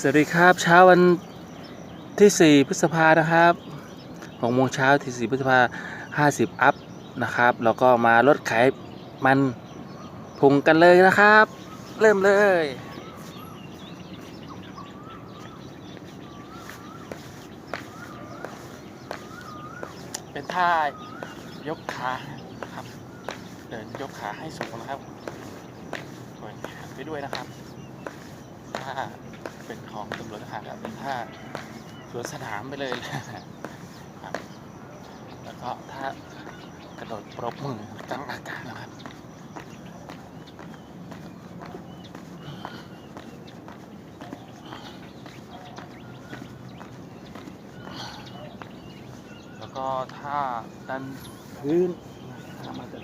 สวัสดีครับ เช้าวันที่ 4 พฤษภานะครับ6โมงเช้าที่ 4 พฤษภา50อัพนะครับ แล้วก็มาลดขายมันพุงกันเลยนะครับ เริ่มเลยเป็นท่ายกขาครับ เดินยกขาให้สูงนะครับไปด้วยนะครับถ้า เป็นของตำรวจทหารครับเป็นท่าสวนสนามไปเลยนะครับ แล้วก็ถ้ากระโดดปรบมือกลางอากาศนะครับแล้วก็ท่าดันพื้นมาตรฐาน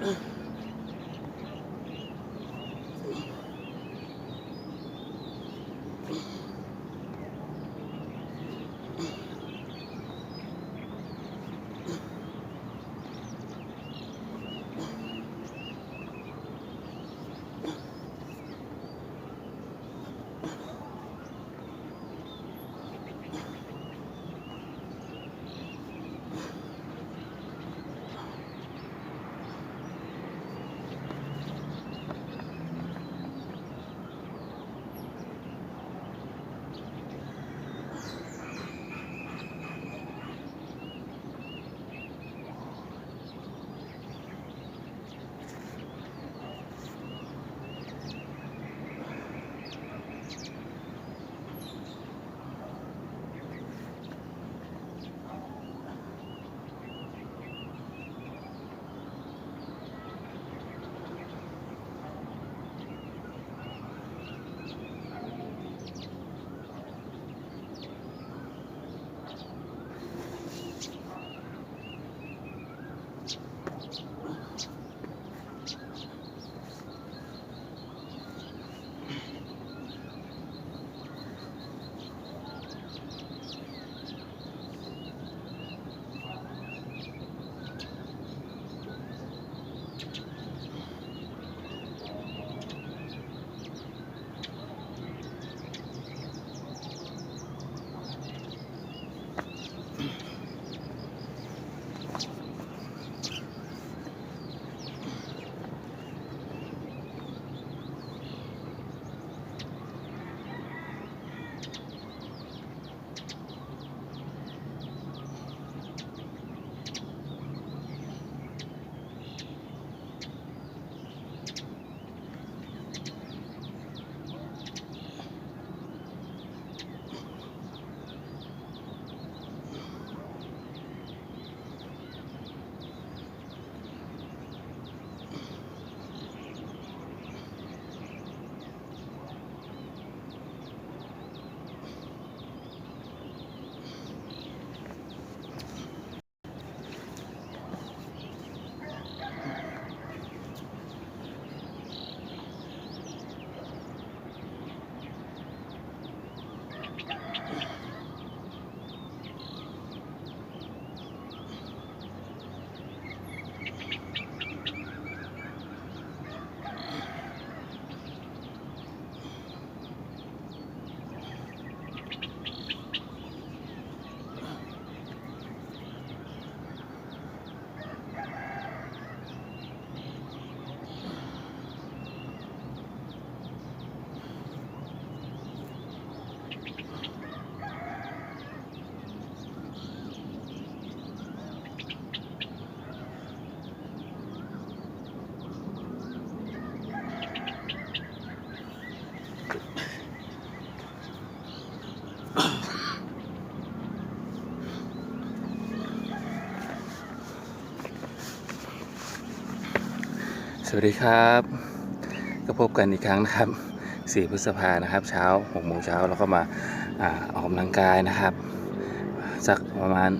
Mm-hmm. สวัสดีครับ ก็พบกันอีกครั้งนะครับ 4 พฤษภานะครับ เช้า6โมงเช้าเราก็มาอาออกกำลังกายนะครับ สักประมาณ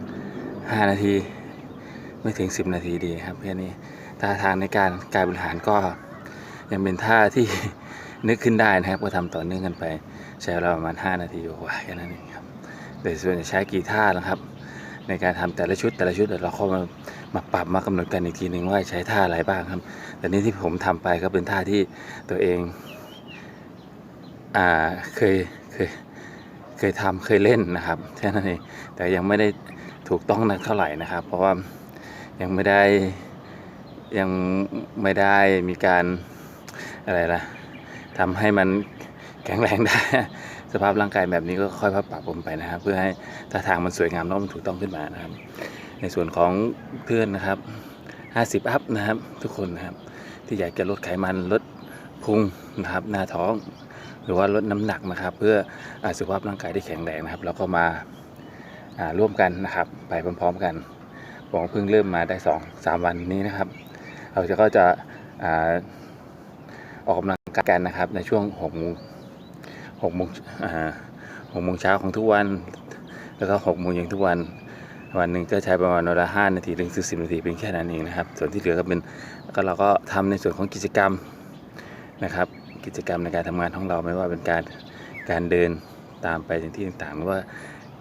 5 นาที ไม่ถึง 10 นาทีดีครับแค่นี้ท่าทางในการกายบริหารก็ยังเป็นท่าที่นึกขึ้นได้นะครับ ก็ทำต่อเนื่องกันไป ใช้เวลาประมาณ 5 นาทีกว่าๆแค่นั้นเองครับแต่ส่วนจะใช้กี่ท่านะครับ ในการทำแต่ละชุดแต่ละชุดเดี๋ยวเราเข้ามา มาปรับมากำหนดกันอีกทีหนึ่งว่าใช้ท่าอะไรบ้างครับ แต่นี่ที่ผมทำไปก็เป็นท่าที่ตัวเองอ่าเคยเคยเคยทำเคยเล่นนะครับแค่นั้นเองแต่ยังไม่ได้ถูกต้องนักเท่าไหร่นะครับ เพราะว่ายังไม่ได้ยังไม่ได้มีการอะไรล่ะทำให้มันแข็งแรงได้ สภาพร่างกายแบบนี้ก็ค่อยๆปรับผมไปนะครับ เพื่อให้ท่าทางมันสวยงามแล้วมันถูกต้องขึ้นมานะครับ ในส่วนของเพื่อนนะครับ 50 อัพนะครับทุกคนนะครับ ที่อยากจะลดไขมันลดพุงนะครับหน้าท้อง หรือว่าลดน้ำหนักนะครับ เพื่ออาสุขภาพร่างกายที่แข็งแรงนะครับ แล้วก็มาร่วมกันนะครับ ไปพร้อม ๆ กันผมเพิ่งเริ่มมาได้สองสามวันนี้นะครับ เราจะก็จะออกกำลังกายกันนะครับ ในช่วงหกโมงหกโมงอ่าหกโมงเช้าของทุกวัน แล้วก็หกโมงเย็นทุกวัน วันหนึ่งก็ใช้ประมาณวันละห้านาทีถึงสิบนาทีเป็นแค่นั้นเองนะครับ ส่วนที่เหลือก็เป็นก็เราก็ทำในส่วนของกิจกรรมนะครับ กิจกรรมในการทำงานของเราไม่ว่าเป็นการการเดินตามไปถึงที่ต่างๆหรือว่า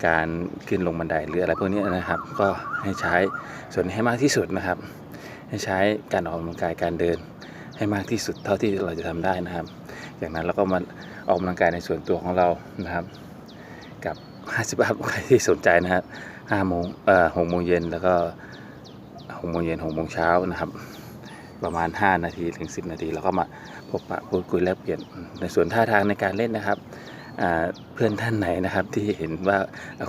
การขึ้นลงบันไดหรืออะไรพวกนี้นะครับ ก็ให้ใช้ส่วนให้มากที่สุดนะครับ ให้ใช้การออกกำลังกายการเดินให้มากที่สุดเท่าที่เราจะทำได้นะครับ จากนั้นเราก็มาออกกำลังกายในส่วนตัวของเรานะครับ กับ 50อัพใครที่สนใจนะครับ 5โมงเอ่อ6โมงเย็นแล้วก็6โมงเย็น6โมงเช้านะครับ ประมาณ 5 นาทีถึง 10 นาทีแล้วก็มาพบปะพูดคุยแลกเปลี่ยนในส่วนท่าทางในการเล่นนะครับเพื่อนท่านไหนนะครับที่เห็นว่า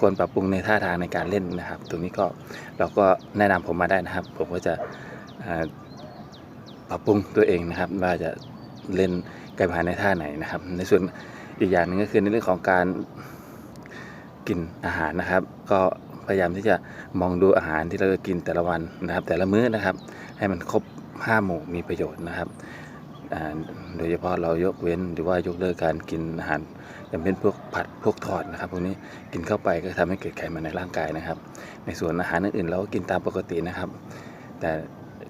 ควรปรับปรุงในท่าทางในการเล่นนะครับ ตรงนี้ก็เราก็แนะนำผมมาได้นะครับ ผมก็จะปรับปรุงตัวเองนะครับ ว่าจะเล่นการบริหาในท่าไหนนะครับ ในส่วนอีกอย่างหนึ่งก็คือในเรื่องของการกินอาหารนะครับ ก็ พยายามที่จะมองดูอาหารที่เราจะกินแต่ละวันนะครับ แต่ละมื้อนะครับ ให้มันครบห้าหมู่มีประโยชน์นะครับโดยเฉพาะเรายกเว้นหรือว่ายกเลิกการกินอาหารอย่างเป็นพวกผัดพวกทอดนะครับพวกนี้กินเข้าไปก็ทำให้เกิดไขมันในร่างกายนะครับ ในส่วนอาหารอื่นๆเราก็กินตามปกตินะครับ แต่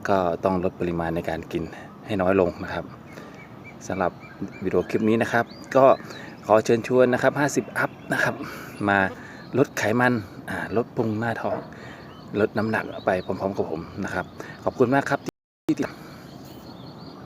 ก็ต้องลดปริมาณในการกินให้น้อยลงนะครับสำหรับวิดีโอคลิปนี้นะครับ ก็ขอเชิญชวนนะครับ 50 อัพนะครับมา ลดไขมันลดพุงหน้าท้อง ลดน้ำหนักไปพร้อมๆกับผมนะครับ ขอบคุณมากครับที่ติด